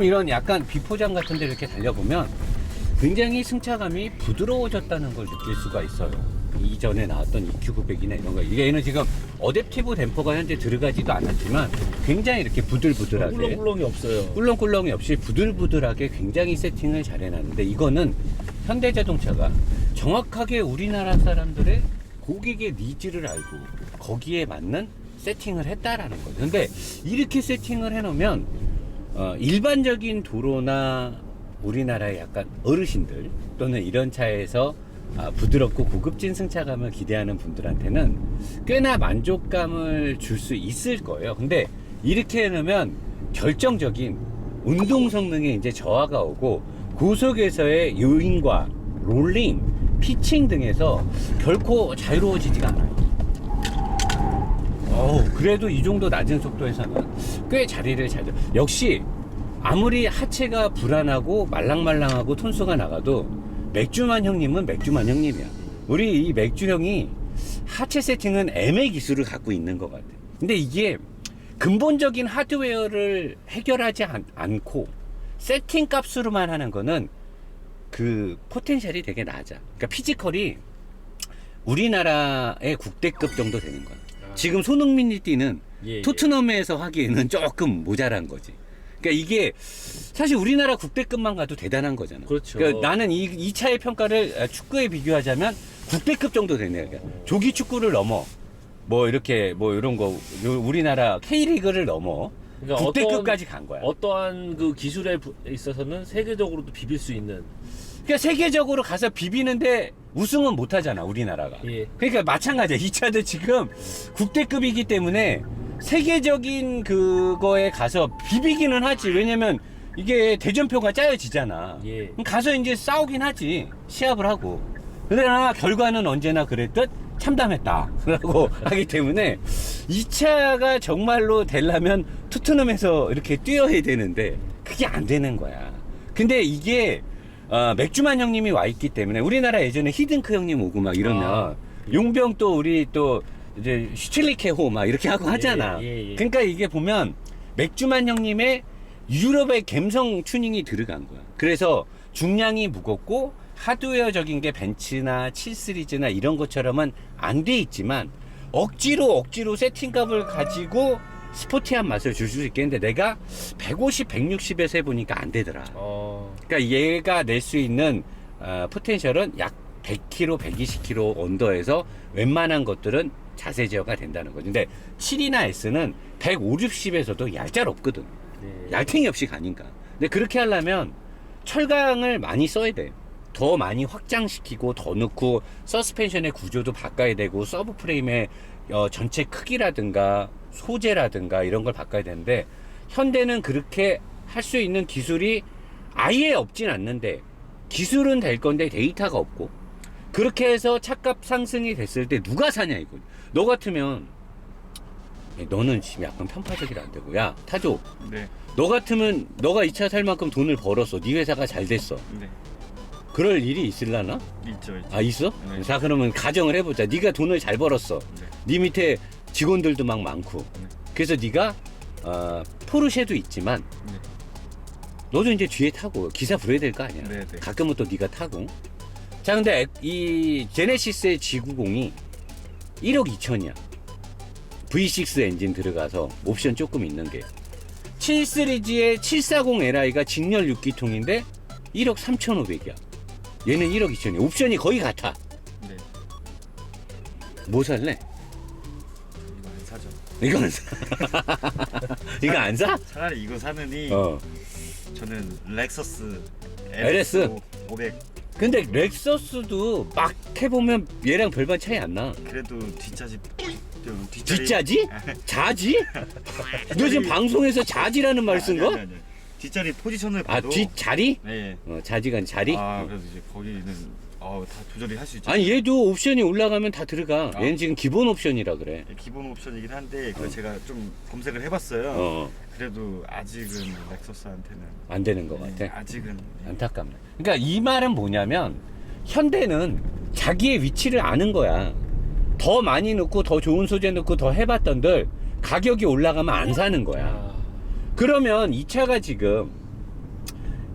지금 이런 약간 비포장 같은 데 이렇게 달려보면 굉장히 승차감이 부드러워졌다는 걸 느낄 수가 있어요. 이전에 나왔던 EQ900이나 이런 거. 이게 얘는 지금 어댑티브 댐퍼가 현재 들어가지도 않았지만 굉장히 이렇게 부들부들하게 꿀렁꿀렁이 없어요. 꿀렁꿀렁이 없이 부들부들하게 굉장히 세팅을 잘 해놨는데 이거는 현대자동차가 정확하게 우리나라 사람들의 고객의 니즈를 알고 거기에 맞는 세팅을 했다라는 거죠. 근데 이렇게 세팅을 해놓으면 어, 일반적인 도로나 우리나라의 약간 어르신들 또는 이런 차에서 아, 부드럽고 고급진 승차감을 기대하는 분들한테는 꽤나 만족감을 줄 수 있을 거예요. 근데 이렇게 해놓으면 결정적인 운동 성능에 이제 저하가 오고 고속에서의 요인과 롤링, 피칭 등에서 결코 자유로워지지가 않아요. 어우, 그래도 이 정도 낮은 속도에서는 꽤 자리를 잘 잡. 역시 아무리 하체가 불안하고 말랑말랑하고 톤수가 나가도 맥주만 형님은 맥주만 형님이야. 우리 이 맥주 형이 하체 세팅은 M의 기술을 갖고 있는 것 같아. 근데 이게 근본적인 하드웨어를 해결하지 않, 않고 세팅 값으로만 하는 거는 그 포텐셜이 되게 낮아. 그러니까 피지컬이 우리나라의 국대급 정도 되는 거야. 지금 손흥민이 뛰는 예, 예. 토트넘에서 하기에는 조금 모자란 거지. 그러니까 이게 사실 우리나라 국대급만 가도 대단한 거잖아. 그렇죠. 그러니까 나는 이, 이 차의 평가를 아, 축구에 비교하자면 국대급 정도 되네. 그러니까 조기 축구를 넘어. 뭐 이렇게 뭐 이런 거 요- 우리나라 K리그를 넘어 그러니까 국대급까지 간 거야. 어떠한 그 기술에 부- 있어서는 세계적으로도 비빌 수 있는 그러니까 세계적으로 가서 비비는데 우승은 못 하잖아, 우리나라가. 예. 그러니까 마찬가지야. 이 차도 지금 국대급이기 때문에 세계적인 그거에 가서 비비기는 하지. 왜냐면 이게 대전표가 짜여지잖아. 예. 그럼 가서 이제 싸우긴 하지. 시합을 하고. 그러나 결과는 언제나 그랬듯 참담했다. 라고 하기 때문에 이 차가 정말로 되려면 토트넘에서 이렇게 뛰어야 되는데 그게 안 되는 거야. 근데 이게 어, 맥주만 형님이 와 있기 때문에 우리나라 예전에 히든크 형님 오고 막 이러면 아. 용병 또 우리 또 이제 슈틸리케호 막 이렇게 하고 하잖아. 예, 예. 그러니까 이게 보면 맥주만 형님의 유럽의 감성 튜닝이 들어간 거야. 그래서 중량이 무겁고 하드웨어적인 게 벤츠나 7 시리즈나 이런 것처럼은 안 돼 있지만 억지로 억지로 세팅값을 가지고 스포티한 맛을 줄 수 있겠는데 내가 150, 160에서 해보니까 안 되더라. 어, 그러니까 얘가 낼 수 있는 어, 포텐셜은 약 100km, 120km 언더에서 웬만한 것들은 자세 제어가 된다는 거죠. 근데 7이나 S는 150, 60에서도 얄짤 없거든. 네. 얄탱이 없이 가니까. 근데 그렇게 하려면 철강을 많이 써야 돼. 더 많이 확장시키고 더 넣고 서스펜션의 구조도 바꿔야 되고 서브 프레임의 어, 전체 크기라든가 소재라든가 이런 걸 바꿔야 되는데 현대는 그렇게 할 수 있는 기술이 아예 없진 않는데 기술은 될 건데 데이터가 없고 그렇게 해서 차값 상승이 됐을 때 누가 사냐 이거 너 같으면 야, 너는 지금 약간 편파적이라 안 되고 야. 타조. 네, 너 같으면 너가 이 차 살 만큼 돈을 벌었어. 네 회사가 잘 됐어. 네, 그럴 일이 있을라나? 있죠, 있죠. 아 있어? 네. 자 그러면 가정을 해보자. 네가 돈을 잘 벌었어. 네. 네 밑에 직원들도 막 많고. 네. 그래서 네가 어, 포르쉐도 있지만 네. 너도 이제 뒤에 타고 기사 부려야 될 거 아니야. 네, 네. 가끔은 또 네가 타고. 자 근데 이 제네시스의 G90이 1억 2천이야. V6 엔진 들어가서 옵션 조금 있는 게. 7 시리즈의 740 Li가 직렬 6기통인데 1억 3,500이야. 얘는 1억 2천이야. 옵션이 거의 같아. 네. 뭐 살래? 이거 안 사죠. 이거 안 사. 이거 안 사? 차라리 이거 사느니 어. 저는 렉서스 LS 500 근데 렉서스도 막 해보면 얘랑 별반 차이 안 나. 그래도 좀 뒷자리 뒷자지? 자지? 너 지금 방송에서 자지라는 말쓴 아니, 거? 아니, 아니. 뒷자리 포지션을 아, 봐도 뒷자리? 네. 어, 아니라 자리? 아 그래서 이제 거기는 어, 다 조절이 할 수 있죠. 아니 얘도 옵션이 올라가면 다 들어가. 아. 얘는 지금 기본 옵션이라 그래. 기본 옵션이긴 한데 그 어. 제가 좀 검색을 해봤어요. 어, 그래도 아직은 렉서스한테는 안 되는 것 네, 같아. 아직은 네. 안타깝네. 그러니까 이 말은 뭐냐면 현대는 자기의 위치를 아는 거야. 더 많이 넣고 더 좋은 소재 넣고 더 해봤던들 가격이 올라가면 안 사는 거야. 아, 그러면 이 차가 지금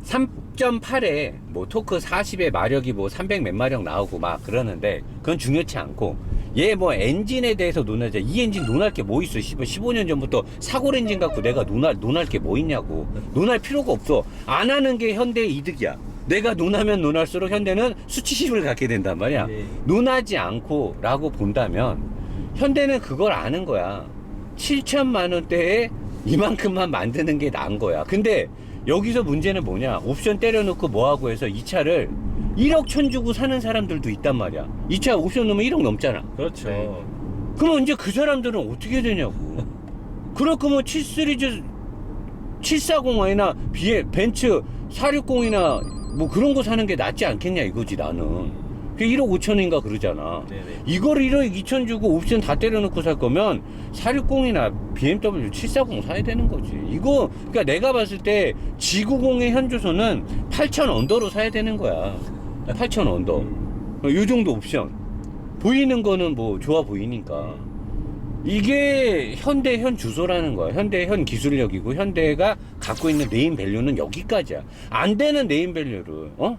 3.8에 뭐 토크 40에 마력이 뭐 300 몇 마력 나오고 막 그러는데 그건 중요치 않고 얘 뭐 엔진에 대해서 논하자 이 엔진 논할 게 뭐 있어? 15년 전부터 사골 엔진 갖고 내가 논할 논할 게 뭐 있냐고. 논할 필요가 없어. 안 하는 게 현대의 이득이야. 내가 논하면 논할수록 현대는 수치심을 갖게 된단 말이야. 네. 논하지 않고 라고 본다면 현대는 그걸 아는 거야. 7천만 원대에 이만큼만 만드는 게 나은 거야. 근데 여기서 문제는 뭐냐? 옵션 때려놓고 뭐하고 해서 이 차를 1억 천 주고 사는 사람들도 있단 말이야. 이 차 옵션 넣으면 1억 넘잖아. 그렇죠. 네. 그러면 이제 그 사람들은 어떻게 되냐고. 그럴 거면 7 시리즈 740i나 비에 벤츠 460이나 뭐 그런 거 사는 게 낫지 않겠냐 이거지 나는 그게 1억 5천인가 그러잖아 네네. 이거를 1억 2천 주고 옵션 다 때려놓고 살 거면 460이나 BMW 740 사야 되는 거지. 이거, 그러니까 내가 봤을 때 G90의 현주소는 8천 언더로 사야 되는 거야. 8천 언더. 요 정도 옵션. 보이는 거는 뭐 좋아 보이니까. 이게 현대 현 주소라는 거야. 현대 현 기술력이고 현대가 갖고 있는 네임 밸류는 여기까지야. 안 되는 네임 밸류를 어?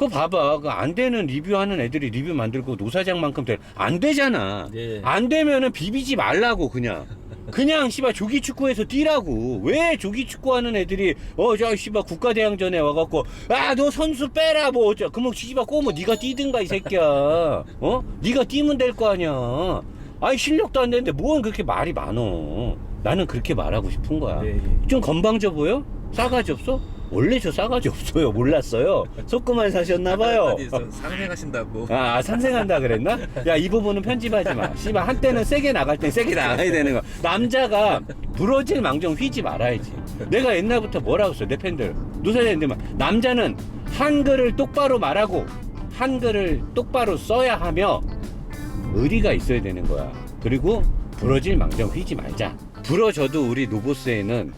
그거 봐봐. 그 안 되는 리뷰하는 애들이 리뷰 만들고 노사장만큼 될 안 되잖아. 네. 안 되면은 비비지 말라고 그냥. 그냥 씨발 조기 축구에서 뛰라고. 왜 조기 축구하는 애들이 어 저 씨발 국가대항전에 와갖고 아 너 선수 빼라 뭐 어쩌. 그럼 씨발 꼬뭐 네가 뛰든가 이 새끼야. 어? 네가 뛰면 될 거 아니야. 아니 실력도 안 되는데 뭔 그렇게 말이 많어. 나는 그렇게 말하고 싶은 거야. 네. 좀 건방져 보여? 싸가지 없어? 원래 저 싸가지 없어요. 몰랐어요. 속고만 사셨나 봐요. 상생하신다고. 아, 상생한다 그랬나? 야, 이 부분은 편집하지 마. 씨발, 한때는 세게 나갈 땐 세게 나가야 되는 거. 남자가 부러질 망정 휘지 말아야지. 내가 옛날부터 뭐라고 했어, 내 팬들. 노사자님들만. 남자는 한글을 똑바로 말하고, 한글을 똑바로 써야 하며, 의리가 있어야 되는 거야. 그리고 부러질 망정 휘지 말자. 부러져도 우리 노보스에는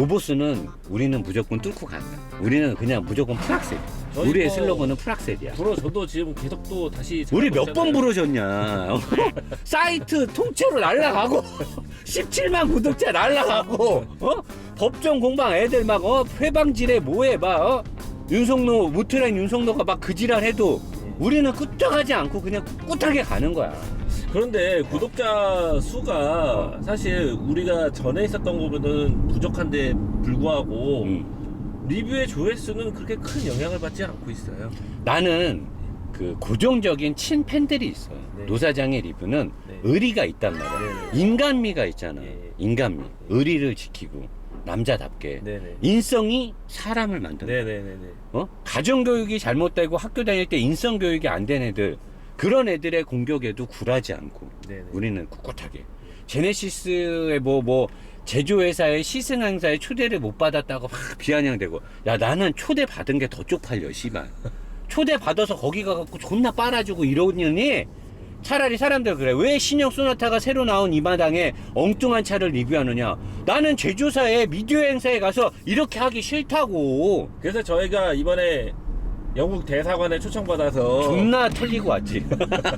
노보스는 우리는 무조건 뚫고 간다. 우리는 그냥 무조건 풀악셀. 저희 우리의 거- 슬로건은 풀악셀이야. 불어 저도 지금 계속 또 다시 우리 몇 찾아보고 번 있잖아요. 부러졌냐? 어? 사이트 통째로 날라가고 17만 구독자 날라가고 어? 법정 공방 애들 막 어? 회방질에 뭐해 막 어? 윤석노 무트라인 윤석노가 막 그 지랄 해도 우리는 끄떡하지 않고 그냥 꿋꿋하게 가는 거야. 그런데 구독자 수가 사실 우리가 전에 있었던 거보다는 부족한데 불구하고 음. 리뷰의 조회수는 그렇게 큰 영향을 받지 않고 있어요. 나는 그 고정적인 친 팬들이 있어. 네. 노사장의 리뷰는 네. 의리가 있단 말이야. 네. 인간미가 있잖아. 네. 인간미. 의리를 지키고 남자답게. 네네. 인성이 사람을 만든다. 네네네네. 어? 가정교육이 잘못되고 학교 다닐 때 인성교육이 안 된 애들 그런 애들의 공격에도 굴하지 않고 네네. 우리는 꿋꿋하게. 제네시스의 뭐 뭐 제조회사의 시승 행사에 초대를 못 받았다고 막 비아냥대고. 야 나는 초대 받은 게 더 쪽팔려 씨발. 초대 받아서 거기 가갖고 존나 빨아주고 이러느니 차라리 사람들 그래. 왜 신형 소나타가 새로 나온 이 마당에 엉뚱한 차를 리뷰하느냐? 나는 제조사의 미디어 행사에 가서 이렇게 하기 싫다고. 그래서 저희가 이번에 영국 대사관에 초청받아서 존나 털리고 왔지.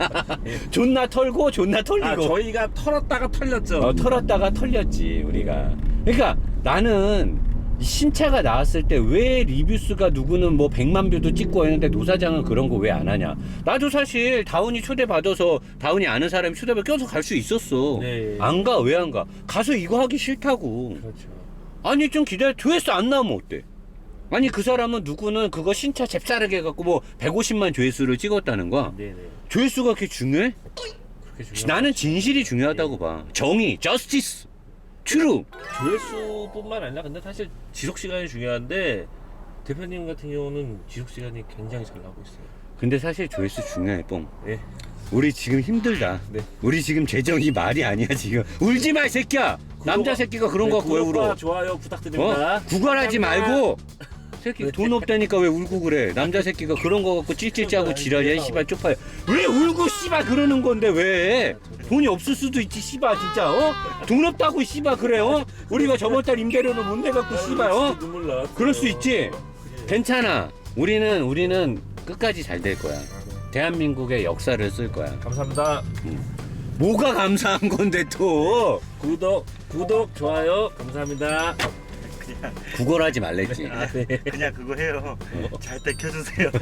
존나 털고 존나 털리고. 아 저희가 털었다가 털렸죠. 어, 털었다가 털렸지 우리가. 그러니까 나는 이 신차가 나왔을 때 왜 리뷰수가 누구는 뭐 100만 뷰도 찍고 했는데 노사장은 그런 거 왜 안 하냐. 나도 사실 다운이 초대 받아서 다운이 아는 사람이 초대받아 껴서 갈 수 있었어. 네. 안 가 왜 안 가? 가서 이거 하기 싫다고. 그렇죠. 아니 좀 기다려 조회수 안 나오면 어때? 아니 그 사람은 누구는 그거 신차 잽싸르게 해갖고 뭐 150만 조회수를 찍었다는 거야. 네네. 조회수가 그렇게 중요해? 그게 중요한 나는 진실이 중요하다고 봐. 정의, justice, true. 조회수뿐만 아니라 근데 사실 지속 시간이 중요한데 대표님 같은 경우는 지속 시간이 굉장히 잘 나오고 있어요. 근데 사실 조회수 중요해, 뽕. 네. 우리 지금 힘들다. 네. 우리 지금 재정이 말이 아니야 지금. 울지 마, 이 새끼야. 남자 새끼가 그런 거 갖고 왜 구독과 울어? 좋아요 부탁드립니다. 어? 구걸하지 말고. 새끼 네. 돈 없다니까 왜 울고 그래? 남자 새끼가 그런 거 갖고 찔찔 짜고 지랄이야, 이 씨발 쪽파야. 왜 울고 씨발 그러는 건데 왜? 돈이 없을 수도 있지, 씨발 진짜. 어? 돈 없다고 씨발 그래, 어? 우리가 저번 달 임대료를 못 내갖고 씨발, 어? 진짜 눈물 나. 그럴 수 있지. 괜찮아. 우리는 우리는 끝까지 잘 될 거야. 대한민국의 역사를 쓸 거야. 감사합니다. 뭐가 감사한 건데 또 구독 구독 좋아요 감사합니다. 그냥 구걸하지 말랬지. 아, 네. 그냥 그거 해요. 잘때 켜주세요.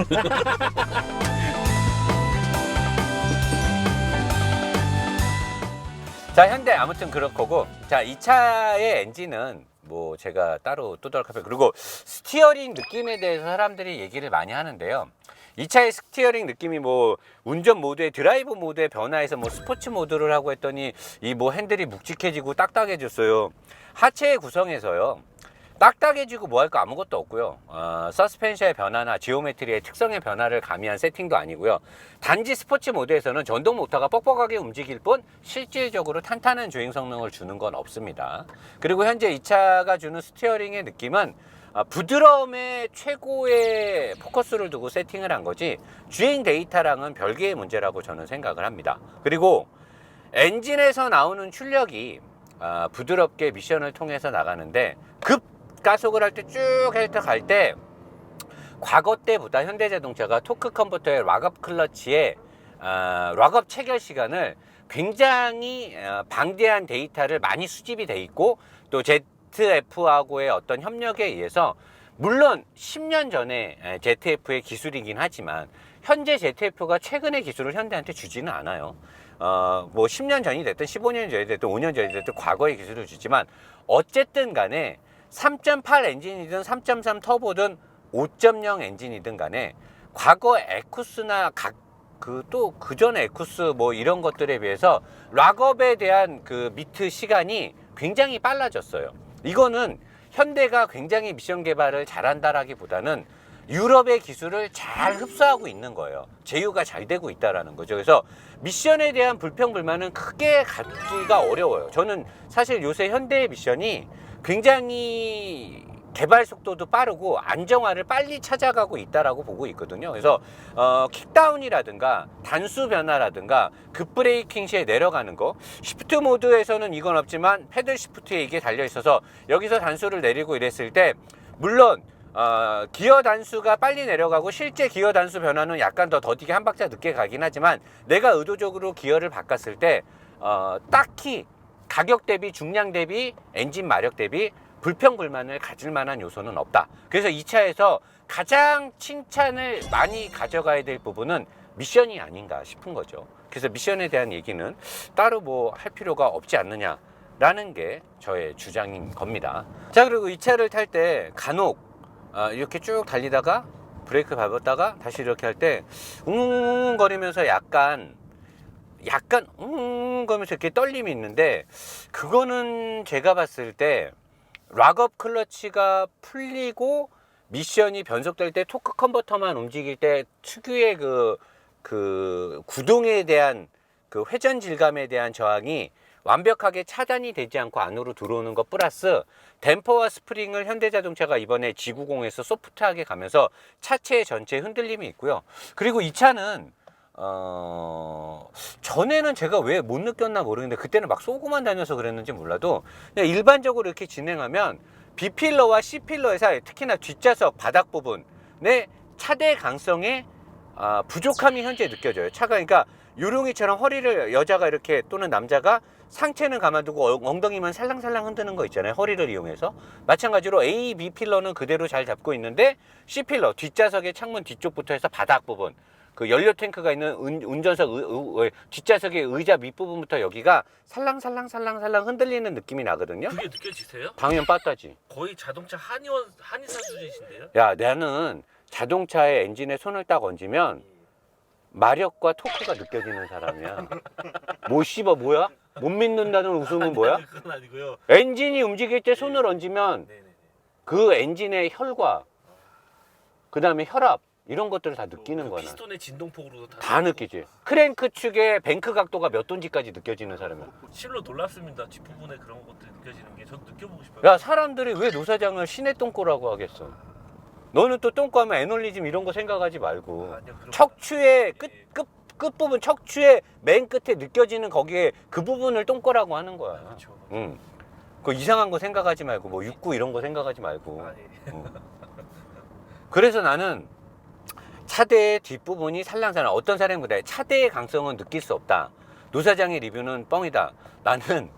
자 현대 아무튼 그럴 거고 자 이 차의 엔진은 뭐 제가 따로 또다할 카페 그리고 스티어링 느낌에 대해서 사람들이 얘기를 많이 하는데요. 이 차의 스티어링 느낌이 뭐 운전 모드의 드라이브 모드의 변화에서 뭐 스포츠 모드를 하고 했더니 이 뭐 핸들이 묵직해지고 딱딱해졌어요. 하체의 구성에서요. 딱딱해지고 뭐 할 거 아무것도 없고요. 어, 서스펜션의 변화나 지오메트리의 특성의 변화를 가미한 세팅도 아니고요. 단지 스포츠 모드에서는 전동 모터가 뻑뻑하게 움직일 뿐 실질적으로 탄탄한 주행 성능을 주는 건 없습니다. 그리고 현재 이 차가 주는 스티어링의 느낌은 아, 부드러움에 최고의 포커스를 두고 세팅을 한 거지 주행 데이터랑은 별개의 문제라고 저는 생각을 합니다. 그리고 엔진에서 나오는 출력이 아, 부드럽게 미션을 통해서 나가는데 급 가속을 할 때 쭉 헬터 갈때 과거 때보다 현대자동차가 토크 컨버터의 락업 클러치의 아, 락업 체결 시간을 굉장히 어, 방대한 데이터를 많이 수집이 돼 있고 또 ZF하고의 어떤 협력에 의해서 물론 10년 전에 에, ZF의 기술이긴 하지만 현재 ZF가 최근의 기술을 현대한테 주지는 않아요. 어, 뭐 10년 전이 됐든 15년 전이 됐든 5년 전이 됐든 과거의 기술을 주지만 어쨌든 간에 3.8 엔진이든 3.3 터보든 5.0 엔진이든 간에 과거 에쿠스나 각 그 또 그전 에쿠스 뭐 이런 것들에 비해서 락업에 대한 그 미트 시간이 굉장히 빨라졌어요. 이거는 현대가 굉장히 미션 개발을 잘한다라기보다는 유럽의 기술을 잘 흡수하고 있는 거예요. 제휴가 잘 되고 있다라는 거죠. 그래서 미션에 대한 불평 불만은 크게 갖기가 어려워요. 저는 사실 요새 현대의 미션이 굉장히 개발 속도도 빠르고 안정화를 빨리 찾아가고 있다라고 보고 있거든요. 그래서 어, 킥다운이라든가 단수 변화라든가 급브레이킹 시에 내려가는 거 시프트 모드에서는 이건 없지만 패들 시프트에 이게 달려 있어서 여기서 단수를 내리고 이랬을 때 물론 어, 기어 단수가 빨리 내려가고 실제 기어 단수 변화는 약간 더 더디게 한 박자 늦게 가긴 하지만 내가 의도적으로 기어를 바꿨을 때 어, 딱히 가격 대비 중량 대비 엔진 마력 대비 불평 불만을 가질 만한 요소는 없다. 그래서 이 차에서 가장 칭찬을 많이 가져가야 될 부분은 미션이 아닌가 싶은 거죠. 그래서 미션에 대한 얘기는 따로 뭐 할 필요가 없지 않느냐라는 게 저의 주장인 겁니다. 자 그리고 이 차를 탈 때 간혹 아, 이렇게 쭉 달리다가 브레이크 밟았다가 다시 이렇게 할 때 웅웅거리면서 약간 약간 웅웅거리면서 이렇게 떨림이 있는데 그거는 제가 봤을 때 락업 클러치가 풀리고 미션이 변속될 때 토크 컨버터만 움직일 때 특유의 그, 그 구동에 대한 그 회전 질감에 대한 저항이 완벽하게 차단이 되지 않고 안으로 들어오는 것 플러스 댐퍼와 스프링을 현대자동차가 이번에 G90에서 소프트하게 가면서 차체 전체에 흔들림이 있고요. 그리고 이 차는 어 전에는 제가 왜 못 느꼈나 모르겠는데 그때는 막 쏘고만 다녀서 그랬는지 몰라도 그냥 일반적으로 이렇게 진행하면 B 필러와 C 필러의 사이 특히나 뒷좌석 바닥 부분의 차대 강성에 아, 부족함이 현재 느껴져요. 차가 그러니까 요롱이처럼 허리를 여자가 이렇게 또는 남자가 상체는 가만두고 엉- 엉덩이만 살랑살랑 흔드는 거 있잖아요. 허리를 이용해서 마찬가지로 A, B 필러는 그대로 잘 잡고 있는데 C 필러 뒷좌석의 창문 뒤쪽부터 해서 바닥 부분 그 연료 탱크가 있는 운, 운전석 의, 의- 뒷좌석의 의자 밑부분부터 여기가 살랑살랑살랑살랑 흔들리는 느낌이 나거든요. 그게 느껴지세요? 당연 빠따지. 거의 자동차 한의원 한의사 수준이신데요? 야, 나는 자동차의 엔진에 손을 딱 얹으면 마력과 토크가 느껴지는 사람이야. 뭐 씨발 뭐야? 못 믿는다는 웃음은 뭐야? 그건 아니고요. 엔진이 움직일 때 손을 얹으면 네네. 그 엔진의 혈과 그 다음에 혈압 이런 것들을 다 느끼는 그 거야. 피스톤의 진동폭으로도 다, 다 느끼지. 크랭크 축의 뱅크 각도가 몇 돈지까지 느껴지는 사람이야. 실로 놀랍습니다. 뒷부분에 그런 것들이 느껴지는 게 저도 느껴보고 싶어요. 야 사람들이 왜 노사장을 시내 똥꼬라고 하겠어? 너는 또 똥꼬 하면 애널리즘 이런 거 생각하지 말고 아니요, 그런 척추의 거- 끝, 끝, 끝부분 척추의 맨 끝에 느껴지는 거기에 그 부분을 똥꼬라고 하는 거야. 그렇죠. 응. 그 이상한 거 생각하지 말고 뭐 육구 이런 거 생각하지 말고. 아니, 어. 그래서 나는 차대의 뒷부분이 살랑살랑 어떤 사람보다 차대의 강성은 느낄 수 없다. 노사장의 리뷰는 뻥이다. 나는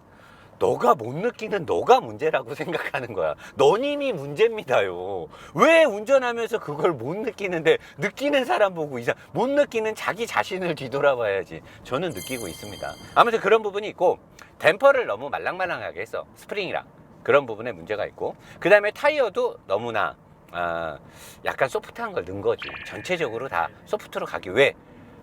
너가 못 느끼는 너가 문제라고 생각하는 거야. 너님이 문제입니다요. 왜 운전하면서 그걸 못 느끼는데 느끼는 사람 보고 이상 못 느끼는 자기 자신을 뒤돌아봐야지. 저는 느끼고 있습니다. 아무튼 그런 부분이 있고 댐퍼를 너무 말랑말랑하게 했어. 스프링이랑 그런 부분에 문제가 있고 그 다음에 타이어도 너무나 아, 약간 소프트한 걸 넣은 거지. 전체적으로 다 소프트로 가기 왜?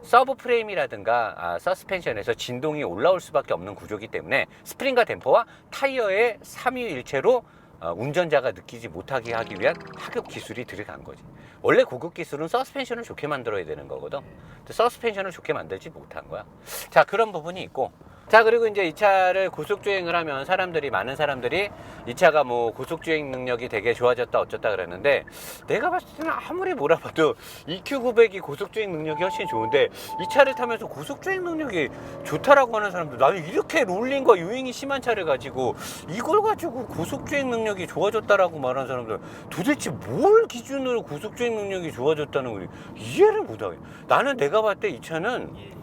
서브 프레임이라든가 아, 서스펜션에서 진동이 올라올 수밖에 없는 구조기 때문에 스프링과 댐퍼와 타이어의 삼위일체로 어, 운전자가 느끼지 못하게 하기 위한 하급 기술이 들어간 거지. 원래 고급 기술은 서스펜션을 좋게 만들어야 되는 거거든. 근데 서스펜션을 좋게 만들지 못한 거야. 자 그런 부분이 있고 자 그리고 이제 이 차를 고속 주행을 하면 사람들이 많은 사람들이 이 차가 뭐 고속 주행 능력이 되게 좋아졌다 어쩌다 그랬는데 내가 봤을 때는 아무리 뭐라 봐도 EQ900이 고속 주행 능력이 훨씬 좋은데 이 차를 타면서 고속 주행 능력이 좋다라고 하는 사람들 나는 이렇게 롤링과 유행이 심한 차를 가지고 이걸 가지고 고속 주행 능력이 좋아졌다라고 말하는 사람들 도대체 뭘 기준으로 고속 주행 능력이 좋아졌다는 걸 이해를 못하게 나는 내가 봤을 때 이 차는 예.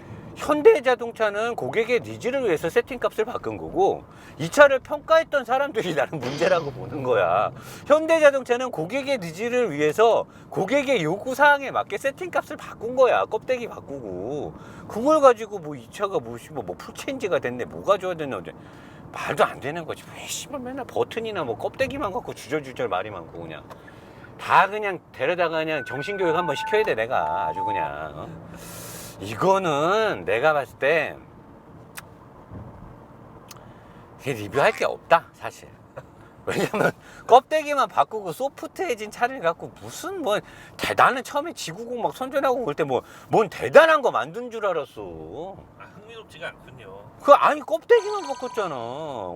현대자동차는 고객의 니즈를 위해서 세팅값을 바꾼 거고 이 차를 평가했던 사람들이 나는 문제라고 보는 거야. 현대자동차는 고객의 니즈를 위해서 고객의 요구 사항에 맞게 세팅값을 바꾼 거야. 껍데기 바꾸고 그걸 가지고 뭐 이 차가 뭐, 씨발 뭐 풀체인지가 됐네, 뭐가 좋아졌네, 어제 말도 안 되는 거지. 왜 씨발 맨날 버튼이나 뭐 껍데기만 갖고 주저주저 말이 많고 그냥 다 그냥 데려다가 그냥 정신교육 한번 시켜야 돼 내가 아주 그냥. 어? 이거는 내가 봤을 때 리뷰할 게 없다 사실 왜냐면 껍데기만 바꾸고 소프트해진 차를 갖고 무슨 뭐 대, 나는 처음에 지구공 막 선전하고 올때뭐 뭔 대단한 거 만든 줄 알았어 아, 흥미롭지가 않군요. 그 아니 껍데기만 바꿨잖아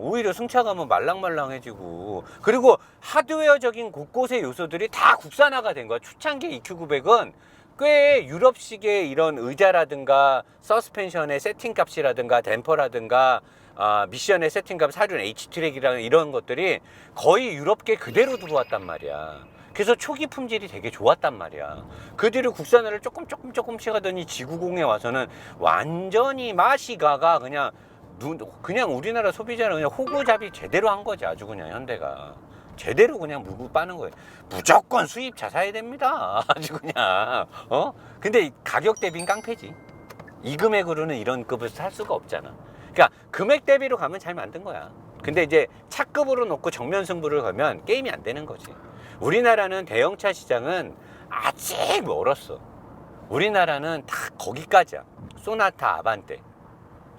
오히려 승차감은 말랑말랑해지고 그리고 하드웨어적인 곳곳의 요소들이 다 국산화가 된 거야 초창기 EQ900은 꽤 유럽식의 이런 의자라든가 서스펜션의 세팅값이라든가 댐퍼라든가 아, 미션의 세팅값 사륜 H트랙이라는 이런 것들이 거의 유럽계 그대로 들어왔단 말이야. 그래서 초기 품질이 되게 좋았단 말이야. 그 뒤로 국산화를 조금 조금 조금씩 하더니 지구공에 와서는 완전히 맛이 가가 그냥 눈 그냥 우리나라 소비자는 그냥 호구잡이 제대로 한 거지 아주 그냥 현대가 제대로 그냥 물고 빠는 거예요. 무조건 수입차 사야 됩니다. 아주 그냥. 어? 근데 이 가격 대비는 깡패지. 이 금액으로는 이런 급을 살 수가 없잖아. 그러니까 금액 대비로 가면 잘 만든 거야. 근데 이제 차급으로 놓고 정면 승부를 걸면 게임이 안 되는 거지. 우리나라는 대형차 시장은 아직 멀었어. 우리나라는 다 거기까지야. 소나타 아반떼.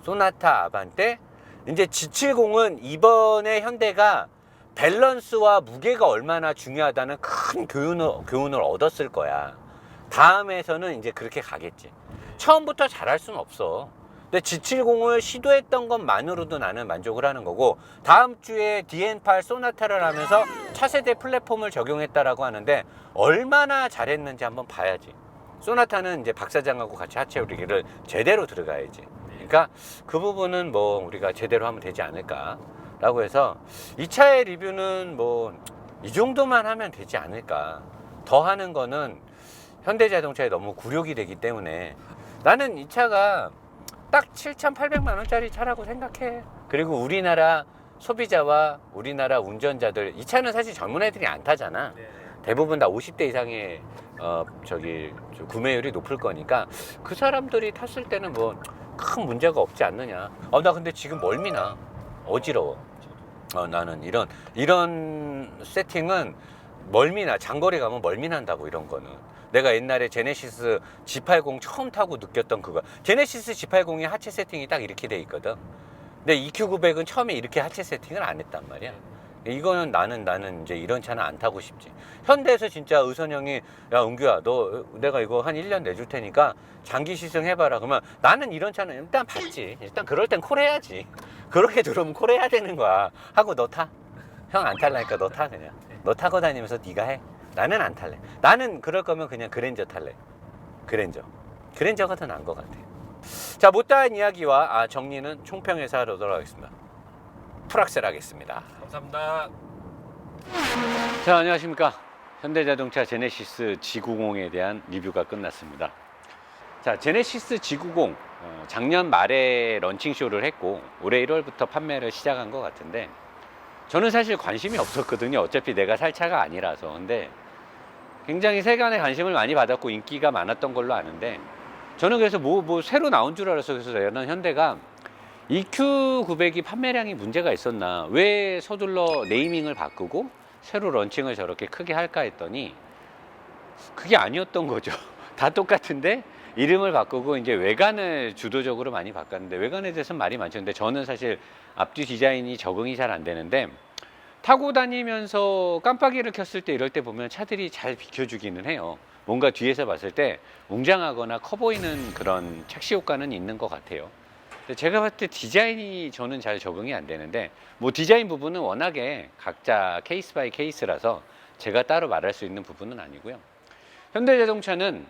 소나타 아반떼? 이제 G70은 이번에 현대가 밸런스와 무게가 얼마나 중요하다는 큰 교훈을, 교훈을 얻었을 거야. 다음에서는 이제 그렇게 가겠지. 처음부터 잘할 수는 없어. 근데 G70을 시도했던 것만으로도 나는 만족을 하는 거고 다음 주에 DN8 소나타를 하면서 차세대 플랫폼을 적용했다라고 하는데 얼마나 잘했는지 한번 봐야지. 소나타는 이제 박 사장하고 같이 하체 우리기를 제대로 들어가야지. 그러니까 그 부분은 뭐 우리가 제대로 하면 되지 않을까 라고 해서 이 차의 리뷰는 뭐 이 정도만 하면 되지 않을까 더 하는 거는 현대자동차에 너무 굴욕이 되기 때문에 나는 이 차가 딱 7,800만 원짜리 차라고 생각해. 그리고 우리나라 소비자와 우리나라 운전자들 이 차는 사실 젊은 애들이 안 타잖아. 네. 대부분 다 50대 이상의 어 저기 저 구매율이 높을 거니까 그 사람들이 탔을 때는 뭐 큰 문제가 없지 않느냐. 어나 근데 지금 멀미나 어지러워. 어 나는 이런 이런 세팅은 멀미나 장거리 가면 멀미난다고 이런 거는 내가 옛날에 제네시스 G80 처음 타고 느꼈던 그거. 제네시스 G80이 하체 세팅이 딱 이렇게 돼 있거든. 근데 EQ900은 처음에 이렇게 하체 세팅을 안 했단 말이야. 이거는 나는 나는 이제 이런 차는 안 타고 싶지. 현대에서 진짜 의선 형이 야 은규야 너 내가 이거 한 1년 내줄 테니까 장기 시승 해봐라. 그러면 나는 이런 차는 일단 받지. 일단 그럴 땐 콜 해야지. 그렇게 들어오면 콜 해야 되는 거야. 하고 너 타. 형 안 탈라니까 너 타 그냥. 너 타고 다니면서 네가 해. 나는 안 탈래. 나는 그럴 거면 그냥 그랜저 탈래. 그랜저. 그랜저가 더 나은 것 같아. 자 못다한 이야기와 아, 정리는 총평에서 하도록 하겠습니다. 풀악셀 하겠습니다. 감사합니다. 자, 안녕하십니까. 현대자동차 제네시스 G90에 대한 리뷰가 끝났습니다. 자, 제네시스 G90 어, 작년 말에 런칭쇼를 했고 올해 1월부터 판매를 시작한 것 같은데 저는 사실 관심이 없었거든요. 어차피 내가 살 차가 아니라서. 근데 굉장히 세간에 관심을 많이 받았고 인기가 많았던 걸로 아는데 저는 그래서 뭐, 뭐 새로 나온 줄 알아서 그래서 저는 현대가 EQ900이 판매량이 문제가 있었나? 왜 서둘러 네이밍을 바꾸고 새로 런칭을 저렇게 크게 할까 했더니 그게 아니었던 거죠. 다 똑같은데 이름을 바꾸고 이제 외관을 주도적으로 많이 바꿨는데 외관에 대해서는 말이 많죠. 근데 저는 사실 앞뒤 디자인이 적응이 잘 안 되는데 타고 다니면서 깜빡이를 켰을 때 이럴 때 보면 차들이 잘 비켜주기는 해요. 뭔가 뒤에서 봤을 때 웅장하거나 커 보이는 그런 착시 효과는 있는 것 같아요 제가 봤을 때 디자인이 저는 잘 적응이 안 되는데 뭐 디자인 부분은 워낙에 각자 케이스 바이 케이스라서 제가 따로 말할 수 있는 부분은 아니고요. 현대자동차는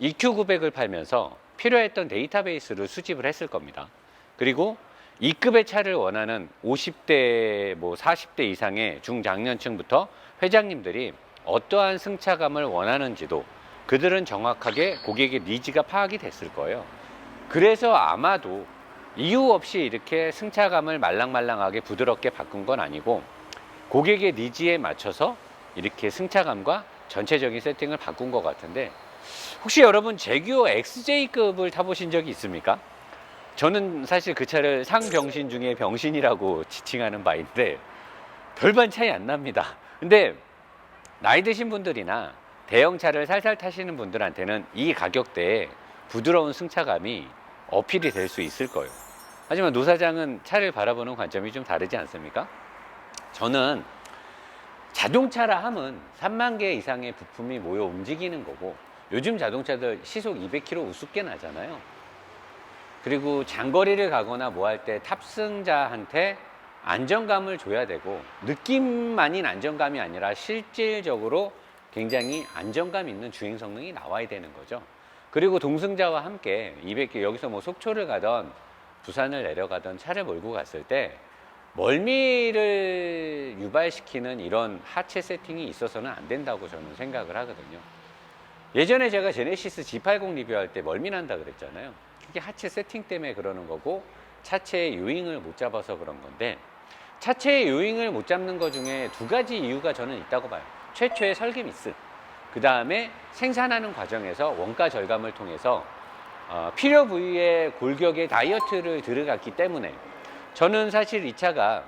EQ900을 팔면서 필요했던 데이터베이스를 수집을 했을 겁니다. 그리고 E급의 차를 원하는 50대, 뭐 40대 이상의 중장년층부터 회장님들이 어떠한 승차감을 원하는지도 그들은 정확하게 고객의 니즈가 파악이 됐을 거예요. 그래서 아마도 이유 없이 이렇게 승차감을 말랑말랑하게 부드럽게 바꾼 건 아니고 고객의 니즈에 맞춰서 이렇게 승차감과 전체적인 세팅을 바꾼 것 같은데 혹시 여러분 제규어 XJ급을 타보신 적이 있습니까? 저는 사실 그 차를 상병신 중에 병신이라고 지칭하는 바인데 별반 차이 안 납니다. 근데 나이 드신 분들이나 대형차를 살살 타시는 분들한테는 이 가격대에 부드러운 승차감이 어필이 될 수 있을 거예요. 하지만 노 사장은 차를 바라보는 관점이 좀 다르지 않습니까? 저는 자동차라 함은 3만 개 이상의 부품이 모여 움직이는 거고 요즘 자동차들 시속 200km 우습게 나잖아요. 그리고 장거리를 가거나 뭐 할 때 탑승자한테 안정감을 줘야 되고 느낌만인 안정감이 아니라 실질적으로 굉장히 안정감 있는 주행 성능이 나와야 되는 거죠. 그리고 동승자와 함께 200km 여기서 뭐 속초를 가던 부산을 내려가던 차를 몰고 갔을 때 멀미를 유발시키는 이런 하체 세팅이 있어서는 안 된다고 저는 생각을 하거든요. 예전에 제가 제네시스 G80 리뷰할 때 멀미 난다 그랬잖아요. 그게 하체 세팅 때문에 그러는 거고 차체의 요잉을 못 잡아서 그런 건데 차체의 요잉을 못 잡는 것 중에 두 가지 이유가 저는 있다고 봐요. 최초의 설계 미스. 그 다음에 생산하는 과정에서 원가 절감을 통해서 어, 필요 부위의 골격의 다이어트를 들어갔기 때문에 저는 사실 이 차가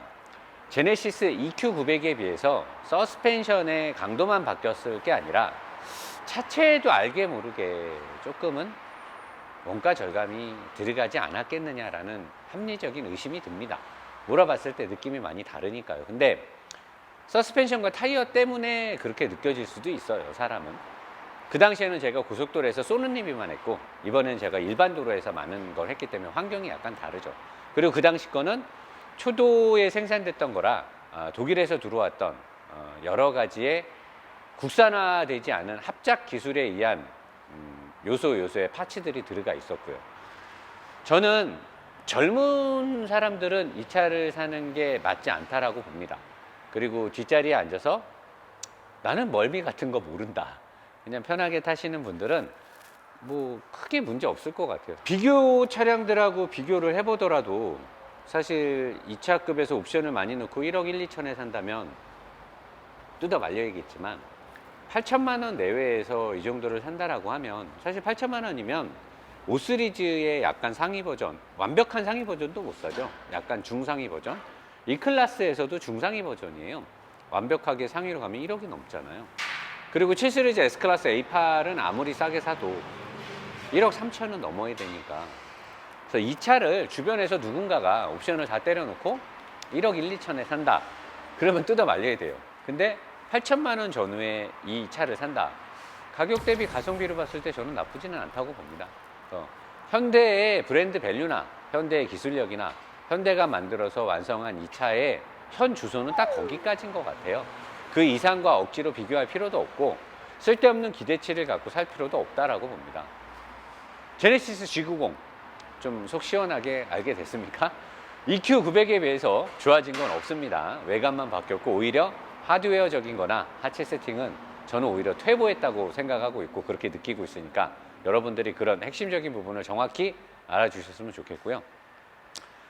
제네시스 EQ900에 비해서 서스펜션의 강도만 바뀌었을 게 아니라 차체에도 알게 모르게 조금은 원가 절감이 들어가지 않았겠느냐라는 합리적인 의심이 듭니다. 몰아봤을 때 느낌이 많이 다르니까요. 근데 서스펜션과 타이어 때문에 그렇게 느껴질 수도 있어요, 사람은. 그 당시에는 제가 고속도로에서 쏘는 리뷰만 했고, 이번엔 제가 일반 도로에서 많은 걸 했기 때문에 환경이 약간 다르죠. 그리고 그 당시 거는 초도에 생산됐던 거라 아, 독일에서 들어왔던 어, 여러 가지의 국산화되지 않은 합작 기술에 의한 음, 요소 요소의 파츠들이 들어가 있었고요. 저는 젊은 사람들은 이 차를 사는 게 맞지 않다라고 봅니다. 그리고 뒷자리에 앉아서 나는 멀미 같은 거 모른다. 그냥 편하게 타시는 분들은 뭐 크게 문제 없을 것 같아요. 비교 차량들하고 비교를 해보더라도 사실 2차급에서 옵션을 많이 넣고 1억 1, 2천에 산다면 뜯어 말려야겠지만 8천만 원 내외에서 이 정도를 산다라고 하면 사실 8천만 원이면 5 시리즈의 약간 상위 버전, 완벽한 상위 버전도 못 사죠. 약간 중상위 버전. 이 클래스에서도 중상위 버전이에요. 완벽하게 상위로 가면 1억이 넘잖아요. 그리고 7 시리즈 S 클래스 A8은 아무리 싸게 사도 1억 3천은 넘어야 되니까. 그래서 이 차를 주변에서 누군가가 옵션을 다 때려놓고 1억 1, 2천에 산다. 그러면 뜯어 말려야 돼요. 근데 8천만 원 전후에 이 차를 산다. 가격 대비 가성비를 봤을 때 저는 나쁘지는 않다고 봅니다. 그래서 현대의 브랜드 밸류나 현대의 기술력이나 현대가 만들어서 완성한 이 차의 현 주소는 딱 거기까지인 것 같아요. 그 이상과 억지로 비교할 필요도 없고 쓸데없는 기대치를 갖고 살 필요도 없다라고 봅니다. 제네시스 G90 좀 속 시원하게 알게 됐습니까? EQ900에 비해서 좋아진 건 없습니다. 외관만 바뀌었고 오히려 하드웨어적인 거나 하체 세팅은 저는 오히려 퇴보했다고 생각하고 있고 그렇게 느끼고 있으니까 여러분들이 그런 핵심적인 부분을 정확히 알아주셨으면 좋겠고요.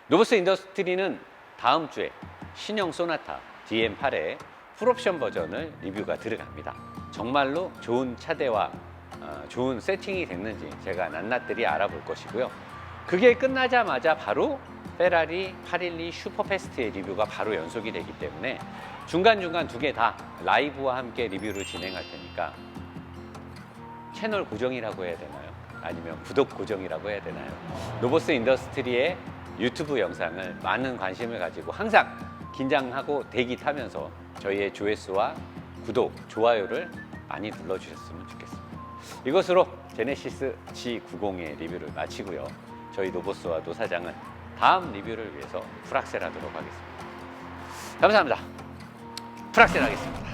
노브스 인더스트리는 다음 주에 신형 소나타 DM8의 풀옵션 버전을 리뷰가 들어갑니다. 정말로 좋은 차대와 어, 좋은 세팅이 됐는지 제가 낱낱들이 알아볼 것이고요. 그게 끝나자마자 바로 페라리 812 슈퍼패스트의 리뷰가 바로 연속이 되기 때문에 중간중간 두 개 다 라이브와 함께 리뷰를 진행할 테니까 채널 고정이라고 해야 되나요? 아니면 구독 고정이라고 해야 되나요? 로보스 인더스트리의 유튜브 영상을 많은 관심을 가지고 항상 긴장하고 대기 타면서 저희의 조회수와 구독, 좋아요를 많이 눌러주셨으면 좋겠습니다. 이것으로 제네시스 G90의 리뷰를 마치고요. 저희 노보스와 노사장은 다음 리뷰를 위해서 풀악셀 하도록 하겠습니다. 감사합니다. 풀악셀 하겠습니다.